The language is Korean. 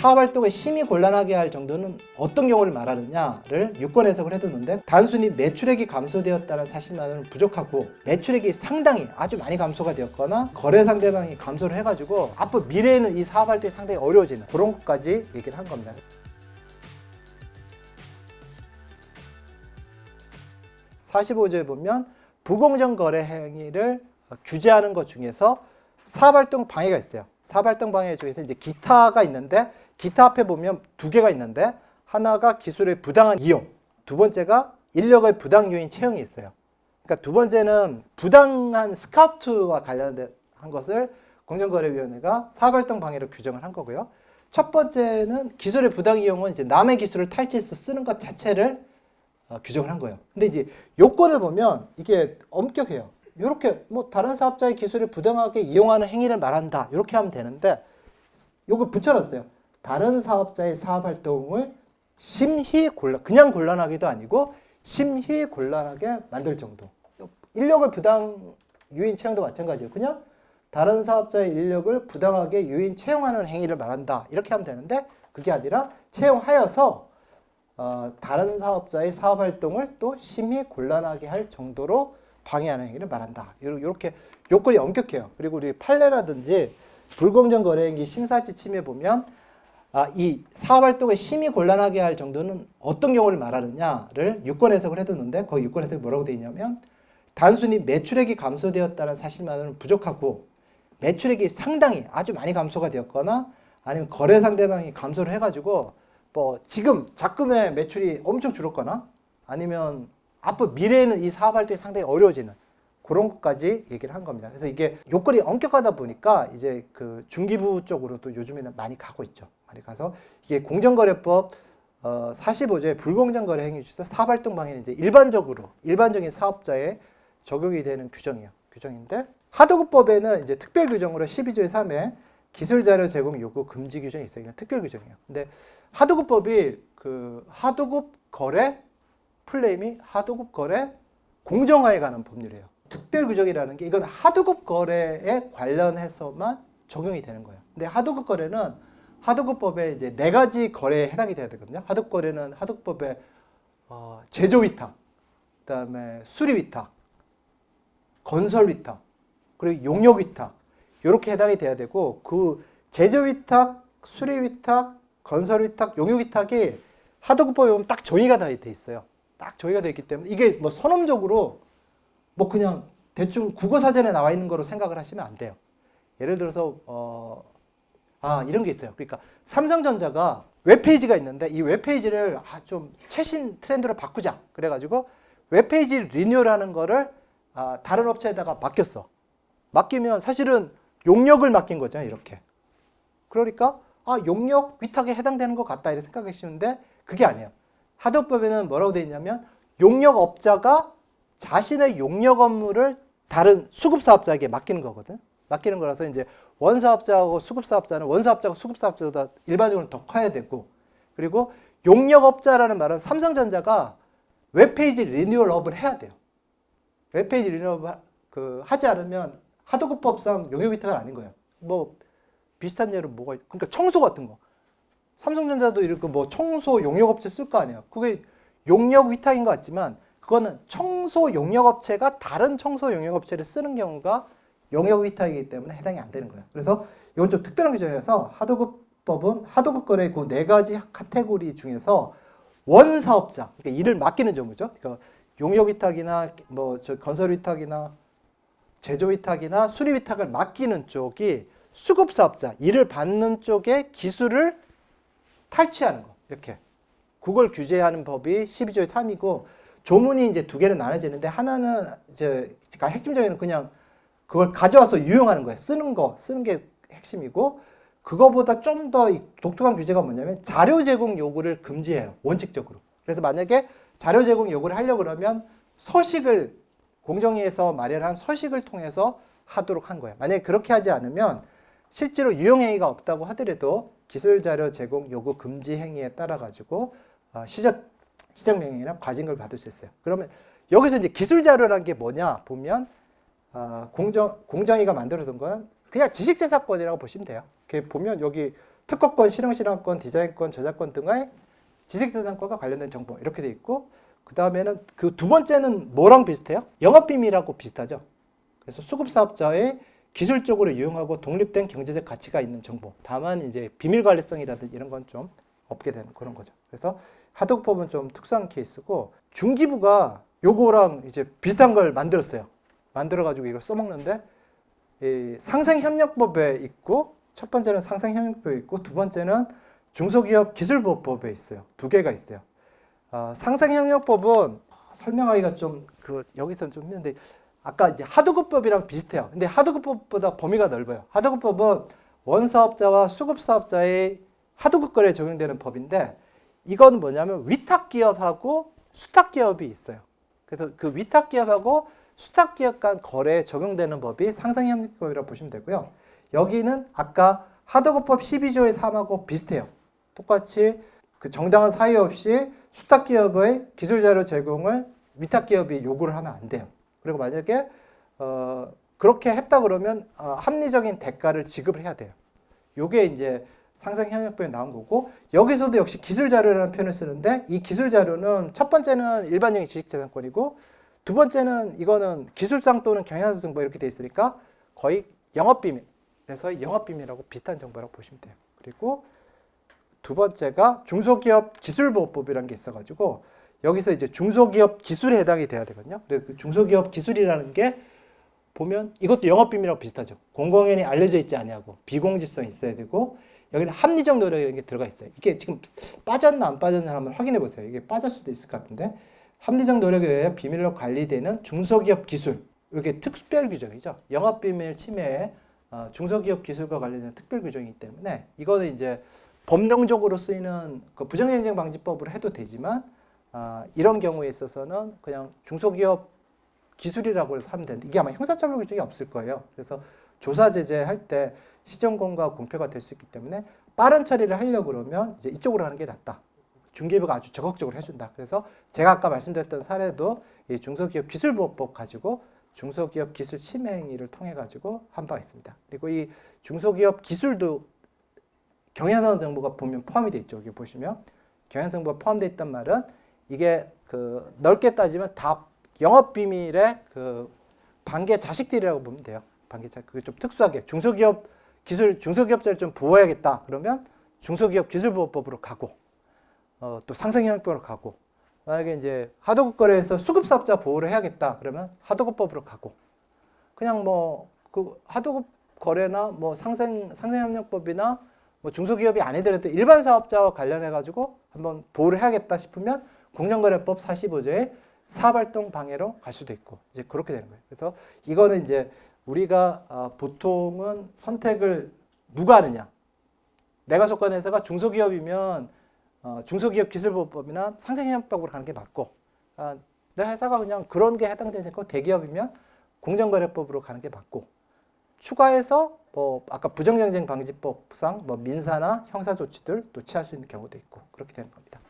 사업 활동에 심히 곤란하게 할 정도는 어떤 경우를 말하느냐를 유권 해석을 해두는데 단순히 매출액이 감소되었다는 사실만으로는 부족하고 매출액이 상당히 아주 많이 감소가 되었거나 거래 상대방이 감소를 해가지고 앞으로 미래에는 이 사업 활동이 상당히 어려워지는 그런 것까지 얘기를 한 겁니다. 45조에 보면 부공정 거래 행위를 규제하는 것 중에서 사업활동 방해가 있어요. 사업활동 방해 중에서 이제 기타가 있는데 기타 앞에 보면 두 개가 있는데 하나가 기술의 부당한 이용, 두 번째가 인력의 부당 요인 채용이 있어요. 그러니까 두 번째는 부당한 스카우트와 관련된 한 것을 공정거래위원회가 사업활동 방해로 규정을 한 거고요. 첫 번째는 기술의 부당 이용은 이제 남의 기술을 탈취해서 쓰는 것 자체를 어, 규정을 한 거예요. 근데 이제 요건을 보면 이게 엄격해요. 이렇게 뭐 다른 사업자의 기술을 부당하게 이용하는 행위를 말한다. 이렇게 하면 되는데 요걸 붙여놨어요. 다른 사업자의 사업 활동을 심히 곤란, 그냥 곤란하기도 아니고 심히 곤란하게 만들 정도. 인력을 부당 유인 채용도 마찬가지예요. 그냥 다른 사업자의 인력을 부당하게 유인 채용하는 행위를 말한다. 이렇게 하면 되는데 그게 아니라 채용하여서 어, 다른 사업자의 사업 활동을 또 심히 곤란하게 할 정도로 방해하는 행위를 말한다. 이렇게 요건이 엄격해요. 그리고 우리 판례라든지 불공정 거래 행위 심사지 침해 보면 아, 이 사업 활동을 심히 곤란하게 할 정도는 어떤 경우를 말하느냐를 유권 해석을 해두는데 거기 유권 해석이 뭐라고 되어 있냐면 단순히 매출액이 감소되었다는 사실만으로는 부족하고 매출액이 상당히 아주 많이 감소가 되었거나 아니면 거래 상대방이 감소를 해가지고 뭐 지금 작금의 매출이 엄청 줄었거나 아니면 앞으로 미래에는 이 사업 활동이 상당히 어려워지는 그런 것까지 얘기를 한 겁니다. 그래서 이게 요건이 엄격하다 보니까 이제 그 중기부 쪽으로도 요즘에는 많이 가고 있죠. 많이 가서 이게 공정거래법 어 45조의 불공정 거래 행위 중에서 사업 활동 방해는 이제 일반적으로 일반적인 사업자에 적용이 되는 규정이에요. 규정인데 하도급법에는 이제 특별 규정으로 12조의 3에 기술 자료 제공 요구 금지 규정이 있어요. 이건 특별 규정이에요. 근데 하도급법이 그 하도급 거래 플레임이 하도급 거래 공정화에 관한 법률이에요. 특별 규정이라는 게 이건 하도급 거래에 관련해서만 적용이 되는 거예요. 근데 하도급 거래는 하도급법에 이제 네 가지 거래에 해당이 돼야 되거든요. 하도급 거래는 하도급법에 어, 제조 위탁, 그다음에 수리 위탁, 건설 위탁, 그리고 용역 위탁 이렇게 해당이 돼야 되고 그 제조 위탁, 수리 위탁, 건설 위탁, 용역 위탁이 하도급법에 보면 딱 정의가 다 돼 있어요. 딱 정의가 돼 있기 때문에 이게 뭐 선언적으로 뭐 그냥 대충 국어 사전에 나와 있는 거로 생각을 하시면 안 돼요. 예를 들어서 어, 아 이런 게 있어요. 그러니까 삼성전자가 웹페이지가 있는데 이 웹페이지를 아, 좀 최신 트렌드로 바꾸자. 그래가지고 웹페이지 리뉴얼하는 거를 아, 다른 업체에다가 맡겼어. 맡기면 사실은 용역을 맡긴 거잖아요. 이렇게. 그러니까 아 용역 위탁에 해당되는 것 같다 이렇게 생각하시는데 그게 아니에요. 하도법에는 뭐라고 되어 있냐면 용역업자가 자신의 용역 업무를 다른 수급사업자에게 맡기는 거거든. 맡기는 거라서 이제 원사업자하고 수급사업자는 원사업자하고 수급사업자보다 일반적으로 더 커야 되고 그리고 용역업자라는 말은 삼성전자가 웹페이지 리뉴얼업을 해야 돼요. 웹페이지 리뉴얼 그 하지 않으면 하도급법상 용역 위탁은 아닌 거예요. 뭐 비슷한 예로 뭐가 있, 그러니까 청소 같은 거. 삼성전자도 이렇게 뭐 청소 용역업체 쓸 거 아니에요. 그게 용역 위탁인 것 같지만 그거는 청소 용역업체가 다른 청소 용역업체를 쓰는 경우가 용역 위탁이기 때문에 해당이 안 되는 거예요. 그래서 이건 좀 특별한 규정이라서 하도급법은 하도급 거래 그네 가지 카테고리 중에서 원 사업자, 그러니까 일을 맡기는 경우죠. 그러니까 용역 위탁이나 뭐 저 건설 위탁이나 제조 위탁이나 수리 위탁을 맡기는 쪽이 수급 사업자, 일을 받는 쪽의 기술을 탈취하는 거. 이렇게. 그걸 규제하는 법이 12조의 3이고 조문이 이제 두 개는 나눠지는데 하나는 이제 핵심적인 그냥 그걸 가져와서 유용하는 거예요. 쓰는 거, 쓰는 게 핵심이고 그거보다 좀 더 독특한 규제가 뭐냐면 자료 제공 요구를 금지해요. 원칙적으로. 그래서 만약에 자료 제공 요구를 하려고 그러면 서식을 공정위에서 마련한 서식을 통해서 하도록 한 거예요. 만약에 그렇게 하지 않으면 실제로 유용 행위가 없다고 하더라도 기술 자료 제공 요구 금지 행위에 따라 가지고 어, 시적 시적 명령이나 과징금을 받을 수 있어요. 그러면 여기서 이제 기술 자료라는 게 뭐냐 보면 어, 공정 공정위가 만들어둔 건 그냥 지식재산권이라고 보시면 돼요. 이렇게 보면 여기 특허권, 실용실험권, 디자인권, 저작권 등의 지식재산권과 관련된 정보 이렇게 돼 있고 그 다음에는 그 두 번째는 뭐랑 비슷해요? 영업비밀하고 비슷하죠. 그래서 수급사업자의 기술적으로 유용하고 독립된 경제적 가치가 있는 정보. 다만 이제 비밀 관리성이라든지 이런 건 좀 없게 되는 그런 거죠. 그래서 하도급법은 좀 특수한 케이스고 중기부가 요거랑 이제 비슷한 걸 만들었어요. 만들어 가지고 이걸 써먹는데 이 상생협력법에 있고 첫 번째는 상생협력법에 있고 두 번째는 중소기업 기술보호법에 있어요. 두 개가 있어요. 어, 상생협력법은 설명하기가 좀 그 여기서는 좀 힘든데 아까 이제 하도급법이랑 비슷해요. 근데 하도급법보다 범위가 넓어요. 하도급법은 원사업자와 수급사업자의 하도급 거래에 적용되는 법인데 이건 뭐냐면 위탁기업하고 수탁기업이 있어요. 그래서 그 위탁기업하고 수탁기업 간 거래에 적용되는 법이 상생협력법이라고 보시면 되고요. 여기는 아까 하도급법 12조의 3하고 비슷해요. 똑같이 그 정당한 사유 없이 수탁기업의 기술자료 제공을 위탁기업이 요구를 하면 안 돼요. 그리고 만약에 어, 그렇게 했다 그러면 어, 합리적인 대가를 지급을 해야 돼요. 요게 이제 상생협력법에 나온 거고 여기서도 역시 기술자료라는 표현을 쓰는데 이 기술자료는 첫 번째는 일반적인 지식재산권이고 두 번째는 이거는 기술상 또는 경영상 정보 이렇게 돼 있으니까 거의 영업 비밀 그래서 영업 비밀하고 비슷한 정보라고 보시면 돼요. 그리고 두 번째가 중소기업 기술보호법이라는 게 있어가지고 여기서 이제 중소기업 기술에 해당이 돼야 되거든요. 그래서 그 중소기업 기술이라는 게 보면 이것도 영업비밀하고 비슷하죠. 공공연히 알려져 있지 아니하고 비공지성이 있어야 되고 여기는 합리적 노력이라는 게 들어가 있어요. 이게 지금 빠졌나 안 빠졌나 한번 확인해 보세요. 이게 빠질 수도 있을 것 같은데 합리적 노력에 의해 비밀로 관리되는 중소기업 기술 이게 특별 규정이죠. 영업 비밀 침해에 어, 중소기업 기술과 관련된 특별 규정이기 때문에 이거는 이제 법령적으로 쓰이는 그 부정경쟁 방지법으로 해도 되지만 아, 이런 경우에 있어서는 그냥 중소기업 기술이라고 해서 하면 되는데 이게 아마 형사처벌 규정이 없을 거예요. 그래서 조사 제재할 때 시정권과 공표가 될 수 있기 때문에 빠른 처리를 하려고 그러면 이제 이쪽으로 하는 게 낫다. 중개부가 아주 적극적으로 해준다. 그래서 제가 아까 말씀드렸던 사례도 이 중소기업 기술보호법 가지고 중소기업 기술 침해 행위를 통해 가지고 한 바가 있습니다. 그리고 이 중소기업 기술도 경영상 정보가 보면 포함이 돼 있죠. 여기 보시면 경영상 정보가 포함되어 있단 말은 이게 그 넓게 따지면 다 영업 비밀의 그 반개 자식들이라고 보면 돼요. 반개 자 그게 좀 특수하게 중소기업 기술 중소기업자를 좀 보호해야겠다. 그러면 중소기업 기술보호법으로 가고 어, 또 상생협력법으로 가고 만약에 이제 하도급 거래에서 수급 사업자 보호를 해야겠다. 그러면 하도급법으로 가고 그냥 뭐 그 하도급 거래나 뭐 상생 상생 협력법이나 뭐 중소기업이 아니더라도 일반 사업자와 관련해 가지고 한번 보호를 해야겠다 싶으면 공정거래법 45조의 사업활동 방해로 갈 수도 있고 이제 그렇게 되는 거예요. 그래서 이거는 이제 우리가 아, 보통은 선택을 누가 하느냐. 내가 속한 회사가 중소기업이면 어, 중소기업 기술보호법이나 상생협력법으로 가는 게 맞고 아, 내 회사가 그냥 그런 게 해당되니까 대기업이면 공정거래법으로 가는 게 맞고 추가해서 뭐 아까 부정경쟁 방지법상 뭐 민사나 형사 조치들 또 취할 수 있는 경우도 있고 그렇게 되는 겁니다.